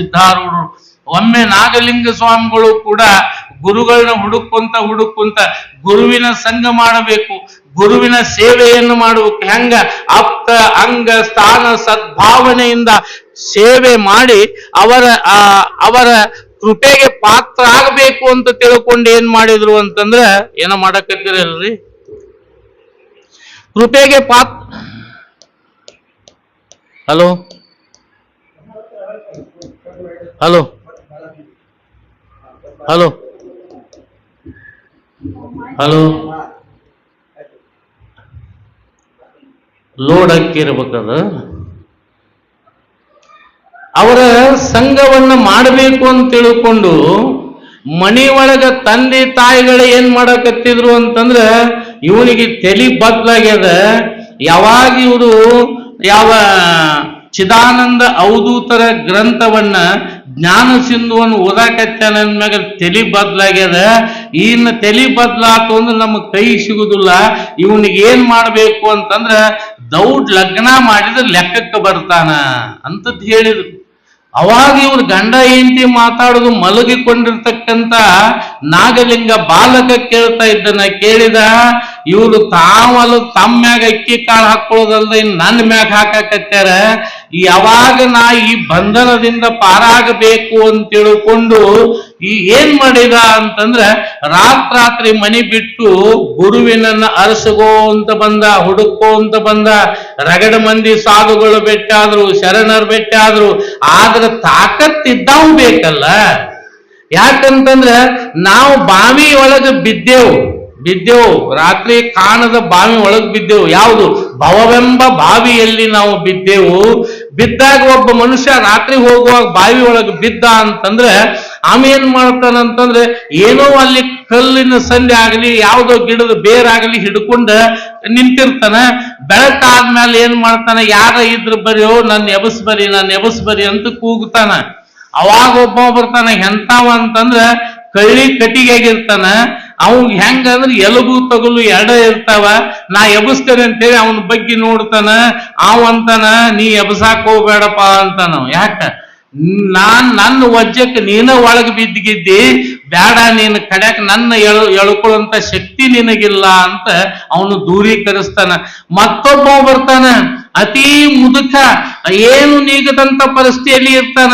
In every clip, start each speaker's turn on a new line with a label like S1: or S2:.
S1: ಸಿದ್ಧಾರೂಢರು ಒಮ್ಮೆ ನಾಗಲಿಂಗ ಸ್ವಾಮಿಗಳು ಕೂಡ ಗುರುಗಳನ್ನ ಹುಡುಕೊಂತ ಹುಡುಕೊಂತ ಗುರುವಿನ ಸಂಘ ಮಾಡಬೇಕು, ಗುರುವಿನ ಸೇವೆಯನ್ನು ಮಾಡಬೇಕು. ಹೆಂಗ? ಆಪ್ತ ಅಂಗ, ಸ್ಥಾನ, ಸದ್ಭಾವನೆಯಿಂದ ಸೇವೆ ಮಾಡಿ ಅವರ ಅವರ ಕೃಪೆಗೆ ಪಾತ್ರ ಆಗಬೇಕು ಅಂತ ತಿಳ್ಕೊಂಡು ಏನ್ ಮಾಡಿದ್ರು ಅಂತಂದ್ರ ಏನ ಮಾಡಕತ್ತಿರಲ್ರಿ? ಕೃಪೆಗೆ ಪಾತ್ರ hello? Hello hello hello load ಹಾಕಿರ್ಬೇಕದ. ಅವರ ಸಂಘವನ್ನ ಮಾಡಬೇಕು ಅಂತ ತಿಳ್ಕೊಂಡು ಮನಿ ಒಳಗ ತಂದೆ ತಾಯಿಗಳು ಏನ್ ಮಾಡಕತ್ತಿದ್ರು ಅಂತಂದ್ರ ಇವನಿಗೆ ತಲೆ ಬದ್ಲಾಗ್ಯದ. ಯಾವಾಗ ಇವರು ಯಾವ ಚಿದಾನಂದ ಅವಧೂತರ ಗ್ರಂಥವನ್ನ ಜ್ಞಾನ ಸಿಂಧುವನ್ನು ಓದಾಕತ್ತಾನ ಅಂದಮ್ಯಾಗ ತಲಿ ಬದ್ಲಾಗ್ಯದ. ಇನ್ನು ತಲಿ ಬದ್ಲಾತು ಅಂದ್ರೆ ನಮಗ್ ಕೈ ಸಿಗುದಿಲ್ಲ. ಇವನಿಗೆ ಏನ್ ಮಾಡಬೇಕು ಅಂತಂದ್ರ ದೌಡ್ ಲಗ್ನ ಮಾಡಿದ್ರೆ ಲೆಕ್ಕಕ್ಕೆ ಬರ್ತಾನ ಅಂತದ್ ಹೇಳಿದ್ರು. ಅವಾಗ ಇವ್ರು ಗಂಡ ಹೆಂಡತಿ ಮಾತಾಡೋದು ಮಲಗಿಕೊಂಡಿರ್ತಕ್ಕಂತ ನಾಗಲಿಂಗ ಬಾಲಕ ಕೇಳ್ತಾ ಇದ್ದನ ಕೇಳಿದ ಇವರು ತಾವಲು ತಮ್ಮ ಮ್ಯಾಗ ಅಕ್ಕಿ ಕಾಳು ಹಾಕೊಳ್ಳೋದಲ್ದ ಇನ್ ನನ್ನ ಮ್ಯಾಗ ಹಾಕಾಕತ್ಯಾರ? ಯಾವಾಗ ನಾ ಈ ಬಂಧನದಿಂದ ಪಾರಾಗಬೇಕು ಅಂತ ತಿಳ್ಕೊಂಡು ಈ ಏನ್ ಮಾಡಿದ ಅಂತಂದ್ರ ರಾತ್ರಾತ್ರಿ ಮನಿ ಬಿಟ್ಟು ಗುರುವಿನನ್ನ ಅರಸಗೋ ಅಂತ ಬಂದ ಹುಡುಕೋ ಅಂತ ಬಂದ, ರಗಡ ಮಂದಿ ಸಾಧುಗಳು ಬೆಟ್ಟಾದ್ರು, ಶರಣರು ಬೆಟ್ಟಾದ್ರು, ಆದ್ರೆ ತಾಕತ್ತಿದ್ದಾವ್ ಬೇಕಲ್ಲ? ಯಾಕಂತಂದ್ರ ನಾವು ಬಾವಿ ಒಳಗ ಬಿದ್ದೆವು. ಬಿದ್ದೆವು. ರಾತ್ರಿ ಕಾಣದ ಬಾವಿ ಒಳಗೆ ಬಿದ್ದೆವು. ಯಾವುದು? ಭವವೆಂಬ ಬಾವಿಯಲ್ಲಿ ನಾವು ಬಿದ್ದೆವು. ಬಿದ್ದಾಗ ಒಬ್ಬ ಮನುಷ್ಯ ರಾತ್ರಿ ಹೋಗುವಾಗ ಬಾವಿ ಒಳಗೆ ಬಿದ್ದ ಅಂತಂದ್ರೆ ಆಮೇನ್ ಮಾಡ್ತಾನಂತಂದ್ರೆ ಏನೋ ಅಲ್ಲಿ ಕಲ್ಲಿನ ಸಂಧಿ ಆಗಲಿ, ಯಾವುದೋ ಗಿಡದ ಬೇರಾಗಲಿ ಹಿಡ್ಕೊಂಡ ನಿಂತಿರ್ತಾನ. ಬೆಳಕಾದ್ಮೇಲೆ ಏನ್ ಮಾಡ್ತಾನೆ? ಯಾರ ಇದ್ರ ಬರೆಯೋ, ನನ್ನ ಎಬಸ್ ಬರಿ, ನನ್ನ ಎಬಸ್ ಬರಿ ಅಂತ ಕೂಗ್ತಾನ. ಅವಾಗ ಒಬ್ಬ ಬರ್ತಾನ ಎಂತಾವ ಅಂತಂದ್ರ ಕಳ್ಳಿ ಕಟ್ಟಿಗೆಯಾಗಿರ್ತಾನ ಅವ್ ಹೆಂಗ ಅಂದ್ರೆ ಎಲುಬು ತಗಲು ಎಡ ಇರ್ತಾವ. ನಾ ಎಬಸ್ತೇನೆ ಅಂತೇಳಿ ಅವನ ಬಗ್ಗೆ ನೋಡ್ತಾನ. ಅವ ಅಂತಾನ, ನೀ ಎಬಸಾಕ್ ಹೋಗ್ಬೇಡಪ್ಪ ಅಂತಾನ. ಯಾಕ? ನಾನ್, ನನ್ನ ವಜ್ಜಕ್ಕೆ ನೀನ ಒಳಗೆ ಬಿದ್ದಿಗಿದ್ದಿ ಬೇಡ ನೀನು ಕಡ್ಯಾಕ ನನ್ನ ಎಳು ಎಳ್ಕೊಳ್ಳುವಂತ ಶಕ್ತಿ ನಿನಗಿಲ್ಲ ಅಂತ ಅವನು ದೂರೀಕರಿಸ್ತಾನ. ಮತ್ತೊಬ್ಬ ಬರ್ತಾನ, ಅತಿ ಮುದುಕ, ಏನು ನೀಗದಂತ ಪರಿಸ್ಥಿತಿಯಲ್ಲಿ ಇರ್ತಾನ?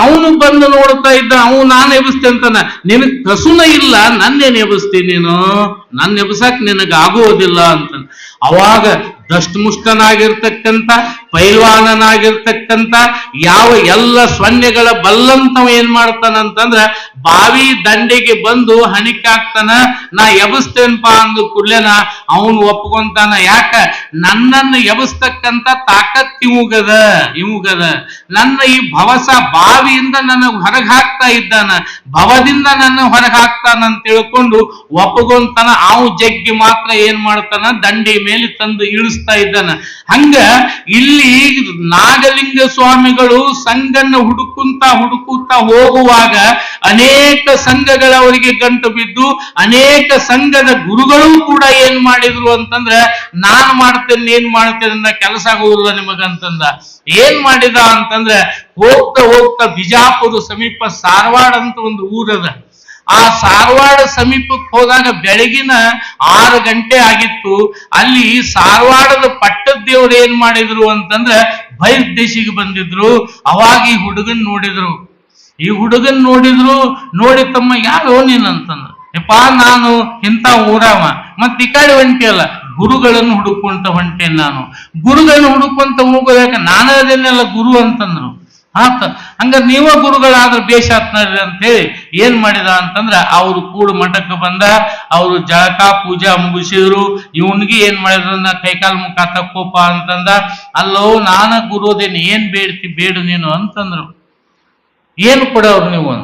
S1: ಅವನು ಬಂದು ನೋಡ್ತಾ ಇದ್ದ, ಅವನು ನಾನು ಎಬ್ಸ್ತೇನೆ ಅಂತಾನ. ನಿನಗ್ ಕಸುನ ಇಲ್ಲ ನನ್ನೇನು ಎಬ್ಸ್ತೀನಿ ನೀನು. ನನ್ನ ಎಬ್ಸಕ್ ನಿನಗ ಅಂತ ಅವಾಗ ದಷ್ಟಮುಷ್ಟನಾಗಿರ್ತಕ್ಕಂಥ ಪೈಲ್ವಾನನಾಗಿರ್ತಕ್ಕಂಥ ಯಾವ ಎಲ್ಲ ಸೊನ್ನೆಗಳ ಬಲ್ಲಂತವ ಏನ್ ಮಾಡ್ತಾನಂತಂದ್ರ ಬಾವಿ ದಂಡೆಗೆ ಬಂದು ಹಣಿಕಾಕ್ತಾನ, ನಾ ಎಬಸ್ತೇನ್ಪ ಅಂದ ಕೂಡ್ಲೆನ ಅವನು ಒಪ್ಕೊಂತಾನ, ಯಾಕ? ನನ್ನನ್ನು ಎಬಸ್ತಕ್ಕಂತ ತಾಕತ್ ಇವುಗದ ಇವುಗದ. ನನ್ನ ಈ ಭವಸ ಬಾವಿಯಿಂದ ನನ್ನ ಹೊರಗೆ ಹಾಕ್ತಾ ಇದ್ದಾನ, ಭವದಿಂದ ನನ್ನ ಹೊರಗೆ ಹಾಕ್ತಾನ ಅಂತ ತಿಳ್ಕೊಂಡು ಒಪ್ಕೊಂತಾನ ಅವು ಜಗ್ಗಿ ಮಾತ್ರ ಏನ್ ಮಾಡ್ತಾನ, ದಂಡಿ ಮೇಲೆ ತಂದು ಇಳಿಸ್ತಾ ಇದ್ದಾನ. ಹಂಗ ಇಲ್ಲಿ ನಾಗಲಿಂಗ ಸ್ವಾಮಿಗಳು ಸಂಘನ್ನು ಹುಡುಕುಂತ ಹುಡುಕುತ್ತಾ ಹೋಗುವಾಗ ಅನೇಕ ಸಂಘಗಳ ಅವರಿಗೆ ಗಂಟು ಬಿದ್ದು ಅನೇಕ ಸಂಘದ ಗುರುಗಳು ಕೂಡ ಏನ್ ಮಾಡಿದ್ರು ಅಂತಂದ್ರೆ ನಾನ್ ಮಾಡ್ತೇನೆ ಏನ್ ಮಾಡ್ತೇನೆ ಅಂದ ಕೆಲಸ ಆಗುವುದಿಲ್ಲ ನಿಮಗಂತಂದ ಏನ್ ಮಾಡಿದ ಅಂತಂದ್ರೆ ಹೋಗ್ತಾ ಹೋಗ್ತಾ ಬಿಜಾಪುರ ಸಮೀಪ ಸಾರವಾಡ ಅಂತ ಒಂದು ಊರದ. ಆ ಸಾರವಾಡ ಸಮೀಪಕ್ಕೆ ಹೋದಾಗ ಬೆಳಗಿನ ಆರು ಗಂಟೆ ಆಗಿತ್ತು. ಅಲ್ಲಿ ಸಾರವಾಡದ ಪಟ್ಟದ ದೇವ್ರು ಏನ್ ಮಾಡಿದ್ರು ಅಂತಂದ್ರೆ ಬೈರ್ದೇಶಿಗೆ ಬಂದಿದ್ರು. ಅವಾಗ ಈ ಹುಡುಗನ್ ನೋಡಿದ್ರು. ಈ ಹುಡುಗನ್ ನೋಡಿದ್ರು, ನೋಡಿ ತಮ್ಮ ಯಾರೋ ನೀನ್ ಅಂತಂದ್ರು. ಯಪ್ಪ, ನಾನು ಇಂಥ ಊರವ. ಮತ್ತೆ ಈ ಕಡೆ ಹೊಂಟಿಯಲ್ಲ ಗುರುಗಳನ್ನು ಹುಡುಕೊಂತ ಹೊಂಟೆ ನಾನು. ಗುರುಗಳನ್ನು ಹುಡುಕೊಂತ ಹೋಗೋದಕ್ಕೆ ನಾನು ಅದನ್ನೆಲ್ಲ ಗುರು ಅಂತಂದ್ರು. ಆತ. ಹಂಗ ನೀವ ಗುರುಗಳಾದ್ರ ಬೇಷ ಅಂತ ಹೇಳಿ ಏನ್ ಮಾಡಿದ ಅಂತಂದ್ರ ಅವ್ರು ಕೂಡು ಮಠಕ್ಕೆ ಬಂದ, ಅವರು ಜಳಕ ಪೂಜಾ ಮುಗಿಸಿದ್ರು. ಇವನ್ಗೆ ಏನ್ ನಾ ಕೈಕಾಲ್ ಮುಖ ತಕ್ಕೋಪ ಅಂತಂದ, ಅಲ್ಲೋ ನಾನ ಗುರುದೇನು ಏನ್ ಬೇಡ್ತಿ ಬೇಡು ನೀನು ಅಂತಂದ್ರು. ಏನು ಕೊಡೋರು ನೀವು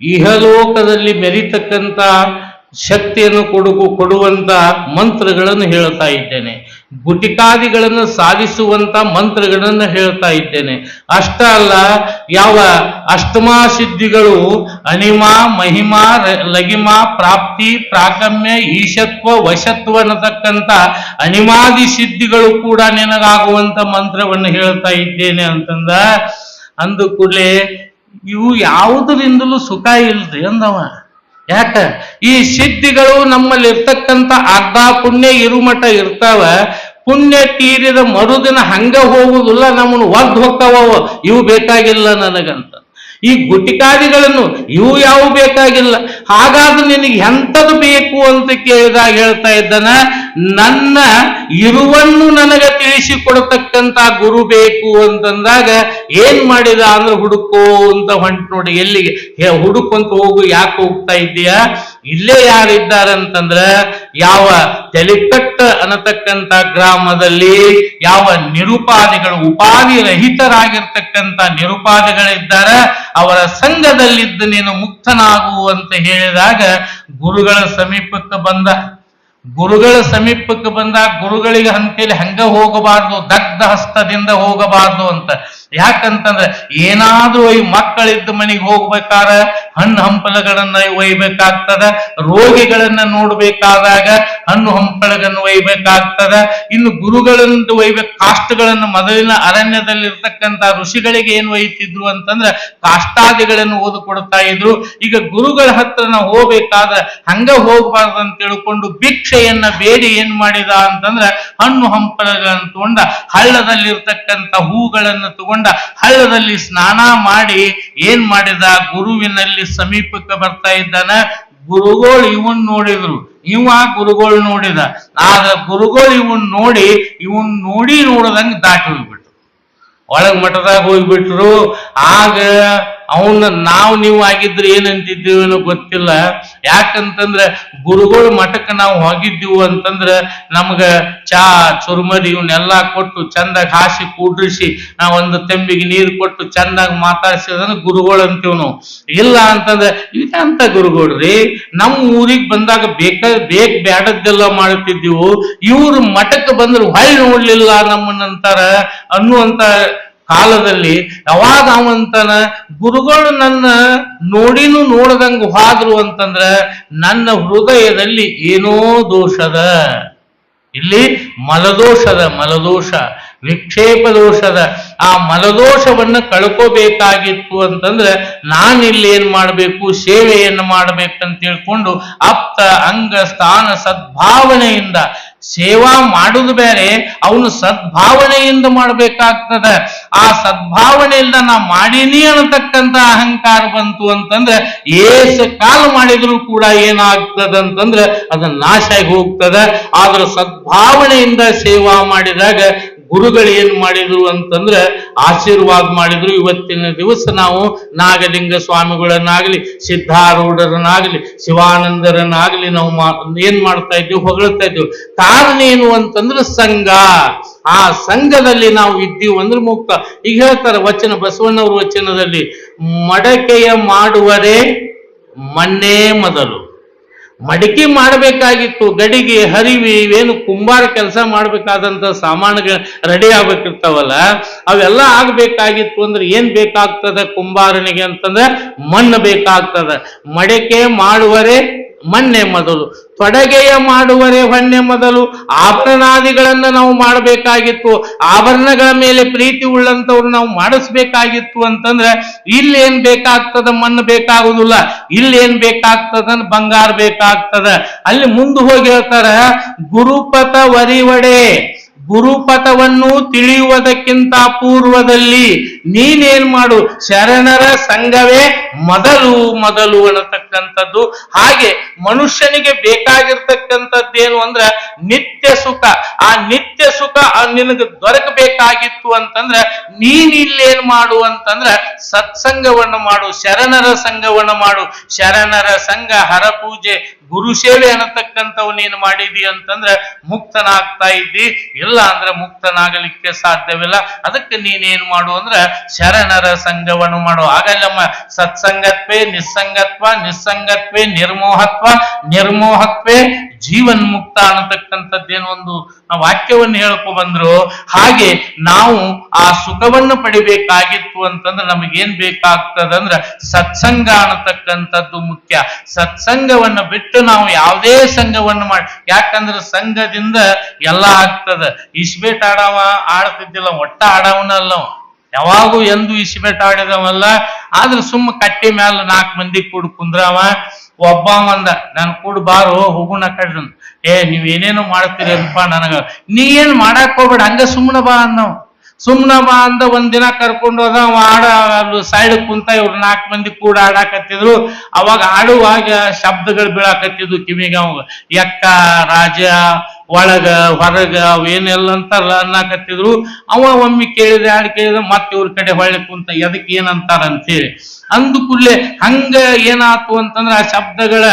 S1: ಇಹಲೋಕದಲ್ಲಿ ಮೆರಿತಕ್ಕಂತ ಶಕ್ತಿಯನ್ನು ಕೊಡುಗು ಕೊಡುವಂತ ಮಂತ್ರಗಳನ್ನು ಹೇಳ್ತಾ ಇದ್ದೇನೆ. ಗುಟಿಕಾದಿಗಳನ್ನು ಸಾಧಿಸುವಂತ ಮಂತ್ರಗಳನ್ನು ಹೇಳ್ತಾ ಇದ್ದೇನೆ. ಅಷ್ಟ ಅಲ್ಲ, ಯಾವ ಅಷ್ಟಮಾ ಸಿದ್ಧಿಗಳು ಅನಿಮಾ, ಮಹಿಮಾ ಲಗಿಮಾ, ಪ್ರಾಪ್ತಿ ಪ್ರಾಕಮ್ಯ ಈಶತ್ವ, ವಶತ್ವ ಅನ್ನತಕ್ಕಂಥ ಅನಿಮಾದಿ ಸಿದ್ಧಿಗಳು ಕೂಡ ನಿನಗಾಗುವಂತ ಮಂತ್ರವನ್ನು ಹೇಳ್ತಾ ಇದ್ದೇನೆ ಅಂತಂದ. ಅಂದು ಕೂಡಲೇ ಇವು ಯಾವುದರಿಂದಲೂ ಸುಖ ಇಲ್ರಿ ಅಂದವ. ಯಾಕ? ಈ ಸಿದ್ಧಿಗಳು ನಮ್ಮಲ್ಲಿ ಇರ್ತಕ್ಕಂಥ ಅರ್ಧ ಪುಣ್ಯ ಇರುಮಠ ಇರ್ತಾವ, ಪುಣ್ಯ ತೀರಿದ ಮರುದಿನ ಹಂಗ ಹೋಗುದಿಲ್ಲ, ನಮ್ಮನ್ನು ಒದ್ದು ಹೋಗ್ತಾವ. ಇವು ಬೇಕಾಗಿಲ್ಲ ನನಗಂತ. ಈ ಗುಟಿಕಾದಿಗಳನ್ನು ಇವು ಯಾವ ಬೇಕಾಗಿಲ್ಲ. ಹಾಗಾದ್ರೆ ನಿನಗೆ ಎಂಥದ್ದು ಬೇಕು ಅಂತ ಕೇಳಿದಾಗ ಹೇಳ್ತಾ ಇದ್ದಾನ ನನ್ನ ಇರುವನ್ನು ನನಗೆ ತಿಳಿಸಿಕೊಡತಕ್ಕಂತ ಗುರು ಬೇಕು ಅಂತಂದಾಗ ಏನ್ ಮಾಡಿದ ಅಂದ್ರೆ ಹುಡುಕೋ ಅಂತ ಹೊಂಟ್ ನೋಡಿ, ಎಲ್ಲಿಗೆ? ಹುಡುಕಂತ ಹೋಗು, ಯಾಕೆ ಹೋಗ್ತಾ ಇದ್ದೀಯಾ? ಇಲ್ಲೇ ಯಾರಿದ್ದಾರೆ ಅಂತಂದ್ರ, ಯಾವ ತೆಲಿಕಟ್ಟ ಅನ್ನತಕ್ಕಂತ ಗ್ರಾಮದಲ್ಲಿ ಯಾವ ನಿರುಪಾದಿಗಳು, ಉಪಾಧಿ ರಹಿತರಾಗಿರ್ತಕ್ಕಂಥ ನಿರುಪಾದಿಗಳಿದ್ದಾರೆ, ಅವರ ಸಂಘದಲ್ಲಿದ್ದು ನೀನು ಮುಕ್ತನಾಗುವಂತ ಹೇಳಿದಾಗ ಗುರುಗಳ ಸಮೀಪಕ್ಕೆ ಬಂದ. ಗುರುಗಳ ಸಮೀಪಕ್ಕೆ ಬಂದಾಗ ಗುರುಗಳಿಗೆ ಅಂತೇಳಿ ಹಂಗ ಹೋಗಬಾರ್ದು ದಗ್ಧ ಹಸ್ತದಿಂದ ಹೋಗಬಾರ್ದು ಅಂತ. ಯಾಕಂತಂದ್ರೆ ಏನಾದ್ರೂ ಒಯ್ ಮಕ್ಕಳಿದ್ದ ಮನೆಗೆ ಹೋಗ್ಬೇಕಾದ ಹಣ್ಣು ಹಂಪಲಗಳನ್ನ ಒಯ್ಬೇಕಾಗ್ತದ, ರೋಗಿಗಳನ್ನ ನೋಡ್ಬೇಕಾದಾಗ ಹಣ್ಣು ಹಂಪಲಗಳನ್ನು ಒಯ್ಬೇಕಾಗ್ತದ. ಇನ್ನು ಗುರುಗಳನ್ನು ಒಯ್ಬೇಕು, ಕಾಷ್ಟಗಳನ್ನು ಮೊದಲಿನ ಅರಣ್ಯದಲ್ಲಿರ್ತಕ್ಕಂಥ ಋಷಿಗಳಿಗೆ ಏನು ಒಯ್ತಿದ್ರು ಅಂತಂದ್ರೆ ಕಾಷ್ಟಾದಿಗಳನ್ನು ಓದಿಕೊಡ್ತಾ ಇದ್ರು. ಈಗ ಗುರುಗಳ ಹತ್ರ ನಾವು ಹೋಗ್ಬೇಕಾದ್ರೆ ಹಂಗ ಹೋಗ್ಬಾರ್ದು ಅಂತ ತಿಳ್ಕೊಂಡು ಭಿಕ್ಷೆಯನ್ನ ಬೇಡಿ ಏನ್ ಮಾಡಿದ ಅಂತಂದ್ರೆ ಹಣ್ಣು ಹಂಪಲಗಳನ್ನು ತಗೊಂಡ ಹಳ್ಳದಲ್ಲಿರ್ತಕ್ಕಂಥ ಹೂಗಳನ್ನು ತಗೊಂಡ ಹಳ್ಳದಲ್ಲಿ ಸ್ನಾನ ಮಾಡಿ ಏನ್ ಮಾಡಿದ? ಗುರುವಿನಲ್ಲಿ ಸಮೀಪಕ್ಕೆ ಬರ್ತಾ ಇದ್ದಾನ. ಗುರುಗಳು ಇವನ್ ನೋಡಿದ್ರು. ಇವ ಗುರುಗಳು ನೋಡಿದ. ಆಗ ಗುರುಗಳು ಇವನ್ ನೋಡಿ ಇವನ್ ನೋಡಿ ನೋಡದಂಗ ದಾಟಿ ಹೋಗ್ಬಿಟ್ರು. ಒಳಗ್ ಮಠದಾಗ ಹೋಗ್ಬಿಟ್ರು. ಆಗ ಅವನ್ನ ನಾವು ನೀವು ಆಗಿದ್ರೆ ಏನಂತಿದ್ದೀವೇನೋ ಗೊತ್ತಿಲ್ಲ. ಯಾಕಂತಂದ್ರೆ ಗುರುಗಳು ಮಠಕ್ಕೆ ನಾವು ಹೋಗಿದ್ದೀವಿ ಅಂತಂದ್ರೆ ನಮ್ಗ ಚಾ, ಚುರುಮರಿ ಇವನ್ನೆಲ್ಲ ಕೊಟ್ಟು ಚಂದಾಗಿ ಹಾಸಿ ಕೂಡ್ರಿಸಿ ನಾವು ಒಂದು ತೆಂಬಿಗೆ ನೀರು ಕೊಟ್ಟು ಚಂದಾಗಿ ಮಾತಾಡ್ಸಿದ್ರೆ ಗುರುಗಳು ಅಂತೀವಿ ನಾವು. ಇಲ್ಲ ಅಂತಂದ್ರೆ ಇದಂತ ಗುರುಗಳ್ರಿ ನಮ್ಮ ಊರಿಗೆ ಬಂದಾಗ ಬೇಕ, ಬೇಕ್ ಬ್ಯಾಡದ್ದೆಲ್ಲ ಮಾಡುತ್ತಿದ್ದೀವು ಇವ್ರು ಮಠಕ್ಕೆ ಬಂದ್ರೆ ಹೊಳ್ ನೋಡ್ಲಿಲ್ಲ ನಮ್ಮನ್ನಂತಾರ ಅನ್ನುವಂತ ಕಾಲದಲ್ಲಿ ಯಾವಾಗ ಅವಂತನ ಗುರುಗಳು ನನ್ನ ನೋಡಿನೂ ನೋಡದಂಗ ಹಾದ್ರು ಅಂತಂದ್ರ ನನ್ನ ಹೃದಯದಲ್ಲಿ ಏನೋ ದೋಷದ. ಇಲ್ಲಿ ಮಲದೋಷದ, ಮಲದೋಷ, ವಿಕ್ಷೇಪ ದೋಷದ. ಆ ಮಲದೋಷವನ್ನ ಕಳ್ಕೋಬೇಕಾಗಿತ್ತು ಅಂತಂದ್ರೆ ನಾನಿಲ್ಲಿ ಏನ್ ಮಾಡಬೇಕು, ಸೇವೆಯನ್ನು ಮಾಡ್ಬೇಕಂತ ತಿಳ್ಕೊಂಡು ಅಪ್ತ, ಅಂಗ, ಸ್ಥಾನ, ಸದ್ಭಾವನೆಯಿಂದ ಸೇವಾ ಮಾಡುದು ಬೇರೆ, ಅವನು ಸದ್ಭಾವನೆಯಿಂದ ಮಾಡ್ಬೇಕಾಗ್ತದ. ಆ ಸದ್ಭಾವನೆಯಿಂದ ನಾ ಮಾಡೀನಿ ಅನ್ನತಕ್ಕಂತ ಅಹಂಕಾರ ಬಂತು ಅಂತಂದ್ರೆ ಏಸ ಕಾಲ ಮಾಡಿದ್ರು ಕೂಡ ಏನಾಗ್ತದ ಅಂತಂದ್ರೆ ಅದು ನಾಶ ಆಗಿ ಹೋಗ್ತದ. ಆದ್ರೆ ಸದ್ಭಾವನೆಯಿಂದ ಸೇವಾ ಮಾಡಿದಾಗ ಗುರುಗಳು ಏನ್ ಮಾಡಿದ್ರು ಅಂತಂದ್ರೆ ಆಶೀರ್ವಾದ ಮಾಡಿದ್ರು. ಇವತ್ತಿನ ದಿವಸ ನಾವು ನಾಗಲಿಂಗ ಸ್ವಾಮಿಗಳನ್ನಾಗ್ಲಿ, ಸಿದ್ಧಾರೂಢರನ್ನಾಗ್ಲಿ, ಶಿವಾನಂದರನ್ನಾಗ್ಲಿ ನಾವು ಏನ್ ಮಾಡ್ತಾ ಇದ್ದೀವಿ ಹೊಗಳ್ತಾ ಇದ್ದೀವಿ. ಕಾರಣ ಏನು ಅಂತಂದ್ರೆ ಸಂಘ. ಆ ಸಂಘದಲ್ಲಿ ನಾವು ಇದ್ದೀವಿ ಅಂದ್ರೆ ಮುಕ್ತ. ಈಗ ಹೇಳ್ತಾರೆ ವಚನ, ಬಸವಣ್ಣವ್ರ ವಚನದಲ್ಲಿ, ಮಡಕೆಯ ಮಾಡುವರೇ ಮಣ್ಣೇ ಮೊದಲು. ಮಡಿಕೆ ಮಾಡಬೇಕಾಗಿತ್ತು, ಗಡಿಗೆ ಹರಿವಿ, ಇವೇನು ಕುಂಬಾರ ಕೆಲಸ ಮಾಡ್ಬೇಕಾದಂತ ಸಾಮಾನುಗಳು ರೆಡಿ ಆಗ್ಬೇಕಿರ್ತಾವಲ್ಲ, ಅವೆಲ್ಲ ಆಗ್ಬೇಕಾಗಿತ್ತು ಅಂದ್ರೆ ಏನ್ ಬೇಕಾಗ್ತದೆ ಕುಂಬಾರನಿಗೆ ಅಂತಂದ್ರೆ ಮಣ್ಣು ಬೇಕಾಗ್ತದ. ಮಡಿಕೆ ಮಾಡುವರೆ ಮಣ್ಣೆ ಮೊದಲು. ತೊಡಗೆಯ ಮಾಡುವರೆ ಹೊಣ್ಣೆ ಮೊದಲು. ಆಭರಣಾದಿಗಳನ್ನ ನಾವು ಮಾಡಬೇಕಾಗಿತ್ತು. ಆಭರಣಗಳ ಮೇಲೆ ಪ್ರೀತಿ ಉಳ್ಳಂತವ್ರು ನಾವು ಮಾಡಿಸ್ಬೇಕಾಗಿತ್ತು ಅಂತಂದ್ರೆ ಇಲ್ಲಿ ಏನ್ ಬೇಕಾಗ್ತದ ಮಣ್ಣು ಬೇಕಾಗುದಿಲ್ಲ. ಇಲ್ಲಿ ಏನ್ ಬೇಕಾಗ್ತದ ಬಂಗಾರ ಬೇಕಾಗ್ತದ. ಅಲ್ಲಿ ಮುಂದೆ ಹೋಗಿ ಹೇಳ್ತಾರ, ಗುರುಪಥ ವರಿವಡೆ. ಗುರುಪಥವನ್ನು ತಿಳಿಯುವುದಕ್ಕಿಂತ ಪೂರ್ವದಲ್ಲಿ ನೀನೇನ್ ಮಾಡು? ಶರಣರ ಸಂಘವೇ ಮೊದಲು ಮೊದಲು ಅನ್ನತಕ್ಕಂಥದ್ದು. ಹಾಗೆ ಮನುಷ್ಯನಿಗೆ ಬೇಕಾಗಿರ್ತಕ್ಕಂಥದ್ದೇನು ಅಂದ್ರ ನಿತ್ಯ ಸುಖ. ಆ ನಿತ್ಯ ಸುಖ ನಿನಗೆ ದೊರಕಬೇಕಾಗಿತ್ತು ಅಂತಂದ್ರ ನೀನಿಲ್ಲೇನ್ ಮಾಡು ಅಂತಂದ್ರ ಸತ್ಸಂಗವನ್ನು ಮಾಡು, ಶರಣರ ಸಂಘವನ್ನು ಮಾಡು. ಶರಣರ ಸಂಘ, ಹರಪೂಜೆ ಗುರು ಸೇವೆ ಅನ್ನತಕ್ಕಂಥವು ನೀನು ಮಾಡಿದಿ ಅಂತಂದ್ರೆ ಮುಕ್ತನಾಗ್ತಾ ಇದ್ದಿ. ಇಲ್ಲ ಅಂದ್ರೆ ಮುಕ್ತನಾಗಲಿಕ್ಕೆ ಸಾಧ್ಯವಿಲ್ಲ. ಅದಕ್ಕೆ ನೀನೇನ್ ಮಾಡು ಅಂದ್ರೆ ಶರಣರ ಸಂಘವನ್ನು ಮಾಡು. ಆಗಲ್ಲಮ್ಮ ಸತ್ಸಂಗತ್ವೇ, ನಿಸ್ಸಂಗತ್ವ, ನಿಸ್ಸಂಗತ್ವೇ, ನಿರ್ಮೋಹತ್ವ, ನಿರ್ಮೋಹತ್ವೇ ಜೀವನ್ ಮುಕ್ತ ಅನ್ನತಕ್ಕಂಥದ್ದೇನೋ ಒಂದು ವಾಕ್ಯವನ್ನು ಹೇಳ್ಕೊ ಬಂದ್ರು. ಹಾಗೆ ನಾವು ಆ ಸುಖವನ್ನು ಪಡಿಬೇಕಾಗಿತ್ತು ಅಂತಂದ್ರೆ ನಮಗೇನ್ ಬೇಕಾಗ್ತದಂದ್ರ ಸತ್ಸಂಗ ಅನ್ನತಕ್ಕಂಥದ್ದು ಮುಖ್ಯ. ಸತ್ಸಂಗವನ್ನು ಬಿಟ್ಟು ನಾವು ಯಾವುದೇ ಸಂಘವನ್ನು ಮಾಡಿ, ಯಾಕಂದ್ರೆ ಸಂಘದಿಂದ ಎಲ್ಲ ಆಗ್ತದ. ಇಸ್ಬೇಟ್ ಆಡವ ಆಡ್ತಿದ್ದಿಲ್ಲ, ಒಟ್ಟ ಆಡವನಲ್ಲ. ಯಾವಾಗೂ ಎಂದು ಇಸ್ಬೇಟ್ ಆಡಿದವಲ್ಲ ಆದ್ರೆ ಸುಮ್ಮ ಕಟ್ಟಿ ಮ್ಯಾಲ ನಾಲ್ಕು ಮಂದಿ ಕೂಡ ಕುಂದ್ರವ. ಒಬ್ಬ ಅಂದ ನನ್ ಕೂಡ ಬಾರು, ಹೋಗುಣ ಕಡ್ರಿ. ಏ, ನೀವ್ ಏನೇನೋ ಮಾಡ್ತೀರಿ ಅಪ್ಪ ನನಗ. ನೀ ಏನ್ ಮಾಡಾಕ್ ಹೋಗ್ಬೇಡ, ಹಂಗ ಸುಮ್ನ ಬಾ ಅನ್ನೋ ಸುಮ್ನ ಬಾ ಅಂದ ಒಂದ್ ದಿನ ಕರ್ಕೊಂಡು ಹೋದ ಅಲ್ಲಿ ಸೈಡ್ ಕುಂತ ಇವ್ರ ನಾಲ್ಕು ಮಂದಿ ಕೂಡ ಆಡಾಕತ್ತಿದ್ರು ಅವಾಗ ಆಡುವಾಗ ಶಬ್ದಗಳು ಬೀಳಾಕತ್ತಿದ್ವು ಕಿವಿಗೆ ಅವಾಗ. ಎಕ್ಕ ರಾಜ ಒಳಗ, ಹೊರಗ ಅವೇನೆಲ್ಲ ಅಂತಾರಲ್ಲ ಅನ್ನಕತ್ತಿದ್ರು. ಅವ ಒಮ್ಮೆ ಕೇಳಿದ್ರೆ, ಯಾರು ಕೇಳಿದ್ರೆ, ಮತ್ತೆ ಇವ್ರ ಕಡೆ ಹೊಳ್ಳಿ ಕುಂತ ಎದಕ್ಕೆ ಏನಂತಾರ ಅಂತೇಳಿ. ಅಂದು ಕೂಡಲೇ ಹಂಗ ಏನಾತು ಅಂತಂದ್ರ ಆ ಶಬ್ದಗಳ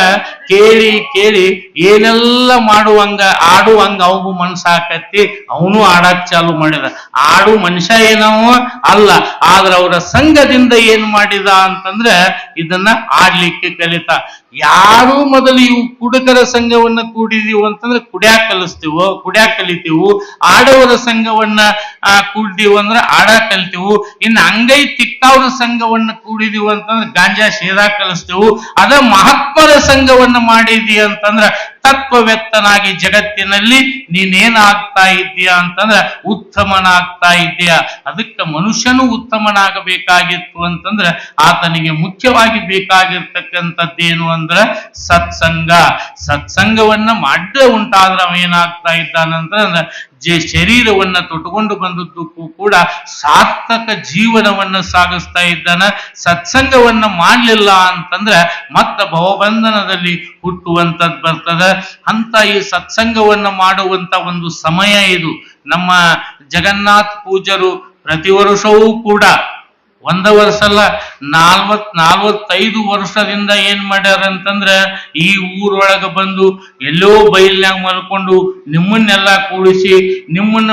S1: ಕೇಳಿ ಕೇಳಿ ಏನೆಲ್ಲ ಮಾಡುವಂಗ, ಆಡುವಂಗ ಅವು ಮನ್ಸಾಕತ್ತಿ, ಅವನು ಆಡಕ್ ಚಾಲು ಮಾಡಿದ. ಆಡು ಮನುಷ್ಯ ಏನವ? ಅಲ್ಲ. ಆದ್ರ ಅವರ ಸಂಘದಿಂದ ಏನ್ ಮಾಡಿದ ಅಂತಂದ್ರ ಇದನ್ನ ಆಡ್ಲಿಕ್ಕೆ ಕಲಿತ. ಯಾರು ಮೊದಲು ಇವು ಕುಡುಕರ ಸಂಘವನ್ನ ಕೂಡಿದೀವು ಅಂತಂದ್ರೆ ಕುಡ್ಯಾ ಕಲಿಸ್ತೀವು ಕುಡ್ಯಾ ಕಲಿತೀವು. ಆಡವರ ಸಂಘವನ್ನ ಕೂಡಿದೀವು ಅಂದ್ರೆ ಆಡ ಕಲಿತೀವು. ಇನ್ನು ಅಂಗೈ ತಿಕ್ಕಾವ್ರ ಸಂಘವನ್ನ ಕೂಡಿದೀವು ಅಂತಂದ್ರೆ ಗಾಂಜಾ ಶೇರಾ ಕಲಿಸ್ತೀವು. ಅದ ಮಹಾತ್ಮರ ಸಂಘವನ್ನ ಮಾಡಿದಿ ಅಂತಂದ್ರ ತತ್ವವೆತ್ತನಾಗಿ ಜಗತ್ತಿನಲ್ಲಿ ನೀನೇನಾಗ್ತಾ ಇದ್ದೀಯ ಅಂತಂದ್ರ ಉತ್ತಮನಾಗ್ತಾ ಇದ್ದೀಯ. ಅದಕ್ಕೆ ಮನುಷ್ಯನು ಉತ್ತಮನಾಗಬೇಕಾಗಿತ್ತು ಅಂತಂದ್ರ ಆತನಿಗೆ ಮುಖ್ಯವಾಗಿ ಬೇಕಾಗಿರ್ತಕ್ಕಂಥದ್ದೇನು ಅಂದ್ರೆ ಸತ್ಸಂಗ. ಸತ್ಸಂಗವನ್ನ ಮಾಡ್ದೆ ಉಂಟಾದ್ರೆ ಅವ ಏನಾಗ್ತಾ ಇದ್ದಾನಂತಂದ್ರ ಜೆ ಶರೀರವನ್ನ ತೊಟ್ಟುಕೊಂಡು ಬಂದದ್ದಕ್ಕೂ ಕೂಡ ಸಾರ್ಥಕ ಜೀವನವನ್ನ ಸಾಗಿಸ್ತಾ ಇದ್ದಾನ. ಸತ್ಸಂಗವನ್ನ ಮಾಡಲಿಲ್ಲ ಅಂತಂದ್ರ ಮತ್ತ ಭವಬಂಧನದಲ್ಲಿ ಹುಟ್ಟುವಂತದ್ ಬರ್ತದ. ಅಂತ ಈ ಸತ್ಸಂಗವನ್ನ ಮಾಡುವಂತ ಒಂದು ಸಮಯ ಇದು. ನಮ್ಮ ಜಗನ್ನಾಥ್ ಪೂಜರು ಪ್ರತಿ ವರ್ಷವೂ ಕೂಡ ಒಂದ ವರ್ಷ ಅಲ್ಲ ನಾಲ್ವತ್, ನಾಲ್ವತ್ತೈದು ವರ್ಷದಿಂದ ಏನ್ ಮಾಡ್ಯಾರ ಅಂತಂದ್ರ ಈ ಊರೊಳಗ ಬಂದು ಎಲ್ಲೋ ಬೈಲ್ನಾಗ ಮಲ್ಕೊಂಡು ನಿಮ್ಮನ್ನೆಲ್ಲ ಕೂಡಿಸಿ, ನಿಮ್ಮನ್ನ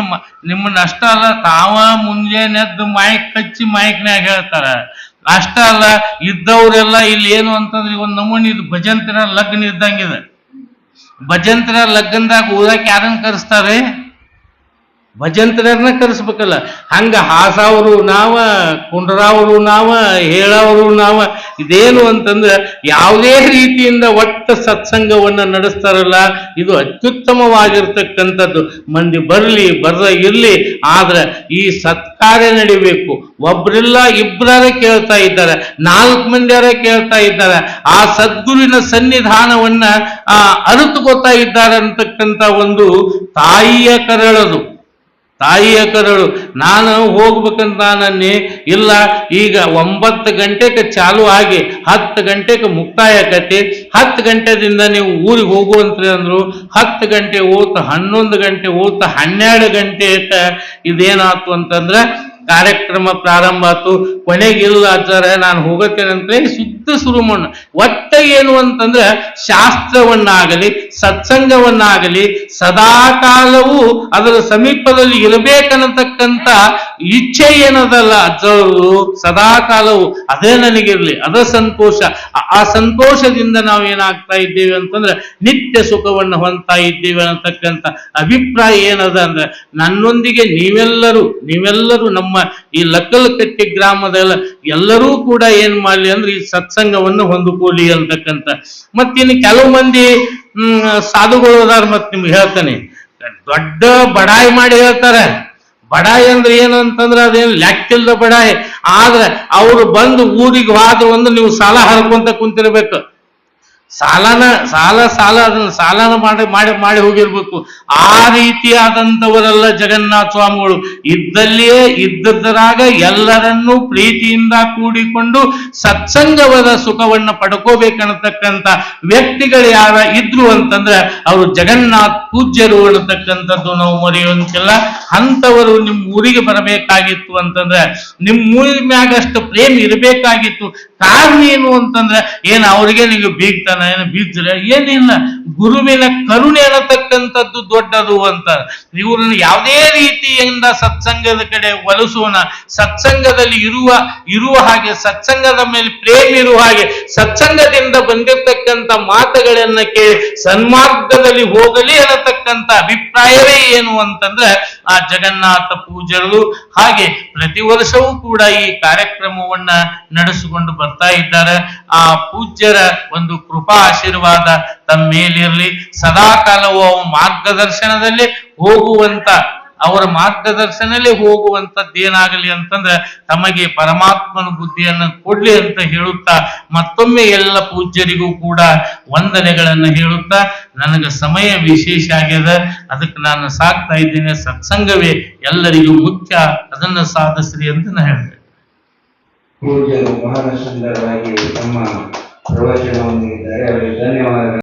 S1: ನಿಮ್ಮನ್ನ ಅಷ್ಟ ಅಲ್ಲ, ತಾವ ಮುಂಜಾನೆದ್ದು ಮಾಯಕ್ ಕಚ್ಚಿ ಮಾಯಕ್ನಾಗ ಹೇಳ್ತಾರ. ಅಷ್ಟ ಅಲ್ಲ, ಇದ್ದವ್ರೆಲ್ಲ ಇಲ್ಲಿ ಏನು ಅಂತಂದ್ರೆ ಒಂದ್ ನಮೂನಿ ಇದು ಭಜಂತರ ಲಗ್ನ ಇದ್ದಂಗಿದೆ. ಭಜಂತರ ಲಗ್ನದಾಗ ಊರಾಕ ಯಾರನ್ನ ಕರೆಸ್ತಾರೆ ಭಜಂತರನ್ನ ಕರೆಸ್ಬೇಕಲ್ಲ. ಹಂಗ ಹಾಸವರು ನಾವ ಕುಂಡ್ರಾವರು ನಾವ ಹೇಳವರು ನಾವ, ಇದೇನು ಅಂತಂದ್ರೆ ಯಾವುದೇ ರೀತಿಯಿಂದ ಒಟ್ಟ ಸತ್ಸಂಗವನ್ನ ನಡೆಸ್ತಾರಲ್ಲ, ಇದು ಅತ್ಯುತ್ತಮವಾಗಿರ್ತಕ್ಕಂಥದ್ದು. ಮಂದಿ ಬರಲಿ ಬರ್ದ ಇರ್ಲಿ, ಆದ್ರೆ ಈ ಸತ್ಕಾರ್ಯ ನಡಿಬೇಕು. ಒಬ್ರಿಲ್ಲ ಇಬ್ಬರಾರ ಕೇಳ್ತಾ ಇದ್ದಾರೆ, ನಾಲ್ಕು ಮಂದಿಯಾರ ಕೇಳ್ತಾ ಇದ್ದಾರೆ. ಆ ಸದ್ಗುರುವಿನ ಸನ್ನಿಧಾನವನ್ನ, ಆ, ಅರಿತುಕೊತಾ ಇದ್ದಾರೆ ಅಂತಕ್ಕಂಥ ಒಂದು ತಾಯಿಯ ಕರಳದು. ತಾಯಿಯ ಕರಳು ನಾನು ಹೋಗ್ಬೇಕಂತ ನನ್ನಿ, ಇಲ್ಲ, ಈಗ ಒಂಬತ್ತು ಗಂಟೆಗೆ ಚಾಲು ಆಗಿ, ಹತ್ತು ಗಂಟೆಗೆ ಮುಕ್ತಾಯ ಆಕತಿ, ಹತ್ತು ಗಂಟೆದಿಂದ ನೀವು ಊರಿಗೆ ಹೋಗುವಂತ್ರಿ ಅಂದ್ರು, ಹತ್ತು ಗಂಟೆ ಓತ ಹನ್ನೊಂದು ಗಂಟೆ ಓತ ಹನ್ನೆರಡು ಗಂಟೆ ಇದೇನಾಯ್ತು ಅಂತಂದ್ರೆ ಕಾರ್ಯಕ್ರಮ ಪ್ರಾರಂಭ ಆತು ಕೊನೆಗಿಲ್ಲ ಆಚಾರ ನಾನು ಹೋಗುತ್ತೇನೆ ಅಂತ ಸುತ್ತ ಶುರು ಮಾಡ ಒಟ್ಟ ಏನು ಅಂತಂದ್ರೆ ಶಾಸ್ತ್ರವನ್ನಾಗಲಿ, ಸತ್ಸಂಗವನ್ನಾಗಲಿ ಸದಾ ಕಾಲವೂ ಅದರ ಸಮೀಪದಲ್ಲಿ ಇರಬೇಕನ್ನತಕ್ಕಂತ ಇಚ್ಛೆ ಏನದಲ್ಲ ಅಜ್ಜವರು? ಸದಾ ಕಾಲವು ಅದೇ ನನಗಿರ್ಲಿ, ಅದ ಸಂತೋಷ. ಆ- ಆ ಸಂತೋಷದಿಂದ ನಾವು ಏನಾಗ್ತಾ ಇದ್ದೇವೆ ಅಂತಂದ್ರೆ ನಿತ್ಯ ಸುಖವನ್ನು ಹೊಂದ್ತಾ ಇದ್ದೇವೆ ಅನ್ನತಕ್ಕಂಥ ಅಭಿಪ್ರಾಯ ಏನದ ಅಂದ್ರೆ ನನ್ನೊಂದಿಗೆ ನೀವೆಲ್ಲರೂ ನೀವೆಲ್ಲರೂ ನಮ್ಮ ಈ ಲಕ್ಕಲಕಟ್ಟಿ ಗ್ರಾಮದ ಎಲ್ಲರೂ ಕೂಡ ಏನ್ ಮಾಡ್ಲಿ ಅಂದ್ರೆ ಈ ಸತ್ಸಂಗವನ್ನು ಹೊಂದಿಕೊಳ್ಳಿ ಅಂತಕ್ಕಂಥ ಮತ್ತಿನ್ನು ಕೆಲವು ಮಂದಿ, ಹ್ಮ್, ಸಾಧುಗಳು ಅದಾರ ಮತ್ ನಿಮ್ಗೆ ಹೇಳ್ತಾನೆ. ದೊಡ್ಡ ಬಡಾಯಿ ಮಾಡಿ ಹೇಳ್ತಾರೆ. ಬಡಾಯಿ ಅಂದ್ರೆ ಏನು ಅಂತಂದ್ರೆ ಅದೇನು ಲೆಕ್ಕಿಲ್ದ ಬಡಾಯಿ ಆದ್ರೆ ಅವ್ರು ಬಂದು ಊರಿಗೆ ಹೋದ್ರು ಅಂದ್ರೆ ನೀವು ಸಾಲ ಹರ್ಕೊಂತ ಕುಂತಿರ್ಬೇಕು. ಸಾಲನ, ಸಾಲ ಸಾಲ, ಅದನ್ನ ಸಾಲನ ಮಾಡಿ ಮಾಡಿ ಮಾಡಿ ಹೋಗಿರ್ಬೇಕು. ಆ ರೀತಿಯಾದಂಥವರೆಲ್ಲ ಜಗನ್ನಾಥ ಸ್ವಾಮಿಗಳು. ಇದ್ದಲ್ಲಿಯೇ ಇದ್ದದರಾಗ ಎಲ್ಲರನ್ನೂ ಪ್ರೀತಿಯಿಂದ ಕೂಡಿಕೊಂಡು ಸತ್ಸಂಗವಾದ ಸುಖವನ್ನು ಪಡ್ಕೋಬೇಕನ್ನತಕ್ಕಂಥ ವ್ಯಕ್ತಿಗಳು ಯಾರ ಇದ್ರು ಅಂತಂದ್ರೆ ಅವರು ಜಗನ್ನಾಥ್ ಪೂಜ್ಯರು ಅನ್ನತಕ್ಕಂಥದ್ದು ನಾವು ಮರೆಯುವಂತಿಲ್ಲ. ಅಂಥವರು ನಿಮ್ಮ ಊರಿಗೆ ಬರಬೇಕಾಗಿತ್ತು ಅಂತಂದ್ರೆ ನಿಮ್ಮ ಊರಿನ ಮ್ಯಾಗಷ್ಟು ಪ್ರೇಮ್ ಪ್ರೇಮ ಇರಬೇಕಾಗಿತ್ತು. ಕಾರಣ ಏನು ಅಂತಂದ್ರೆ, ಏನ್ ಅವ್ರಿಗೆ ನಿಮಗೆ ಬೀಗ್ತಾನ, ಏನು ಬೀಗ್ತಾರೆ? ಏನಿಲ್ಲ. ಗುರುವಿನ ಕರುಣೆ ಅನ್ನತಕ್ಕಂಥದ್ದು ದೊಡ್ಡದು ಅಂತ. ಇವ್ರನ್ನ ಯಾವುದೇ ರೀತಿಯಿಂದ ಸತ್ಸಂಗದ ಕಡೆ ಒಲಿಸೋಣ. ಸತ್ಸಂಗದಲ್ಲಿ ಇರುವ ಇರುವ ಹಾಗೆ, ಸತ್ಸಂಗದ ಮೇಲೆ ಪ್ರೇಮ ಇರುವ ಹಾಗೆ, ಸತ್ಸಂಗದಿಂದ ಬಂದಿರತಕ್ಕಂಥ ಮಾತುಗಳನ್ನ ಕೇಳಿ, ಸನ್ಮಾರ್ಗದಲ್ಲಿ ಹೋಗಲಿ ಅನ್ನತಕ್ಕಂತ ಅಭಿಪ್ರಾಯವೇ ಏನು ಅಂತಂದ್ರೆ, ಆ ಜಗನ್ನಾಥ ಪೂಜರು ಹಾಗೆ ಪ್ರತಿ ವರ್ಷವೂ ಕೂಡ ಈ ಕಾರ್ಯಕ್ರಮವನ್ನ ನಡೆಸಿಕೊಂಡು ಬರ್ತಾ ಇದ್ದಾರೆ. ಆ ಪೂಜ್ಯರ ಒಂದು ಕೃಪಾ ಆಶೀರ್ವಾದ ತಮ್ಮ ಮೇಲಿರಲಿ. ಸದಾ ಕಾಲವು ಅವ ಮಾರ್ಗದರ್ಶನದಲ್ಲಿ ಹೋಗುವಂತ, ಅವರ ಮಾರ್ಗದರ್ಶನದಲ್ಲಿ ಹೋಗುವಂತದ್ದೇನಾಗಲಿ ಅಂತಂದ್ರೆ ತಮಗೆ ಪರಮಾತ್ಮನ ಬುದ್ಧಿಯನ್ನು ಕೊಡ್ಲಿ ಅಂತ ಹೇಳುತ್ತಾ, ಮತ್ತೊಮ್ಮೆ ಎಲ್ಲ ಪೂಜ್ಯರಿಗೂ ಕೂಡ ವಂದನೆಗಳನ್ನು ಹೇಳುತ್ತಾ, ನನಗೆ ಸಮಯ ವಿಶೇಷ ಆಗ್ಯದ. ಅದಕ್ಕೆ ನಾನು ಸಾಕ್ತಾ ಇದ್ದೇನೆ. ಸತ್ಸಂಗವೇ ಎಲ್ಲರಿಗೂ ಮುಖ್ಯ. ಅದನ್ನ ಸಾಧಿಸ್ರಿ ಅಂತ ನಾನು ಹೇಳಿದೆ.
S2: ಪೂಜ್ಯರು ಬಹಳ ಸುಂದರವಾಗಿ ತಮ್ಮ ಪ್ರವಚನವನ್ನು ನೀಡಿದ್ದಾರೆ. ಅವರಿಗೆ ಧನ್ಯವಾದಗಳು.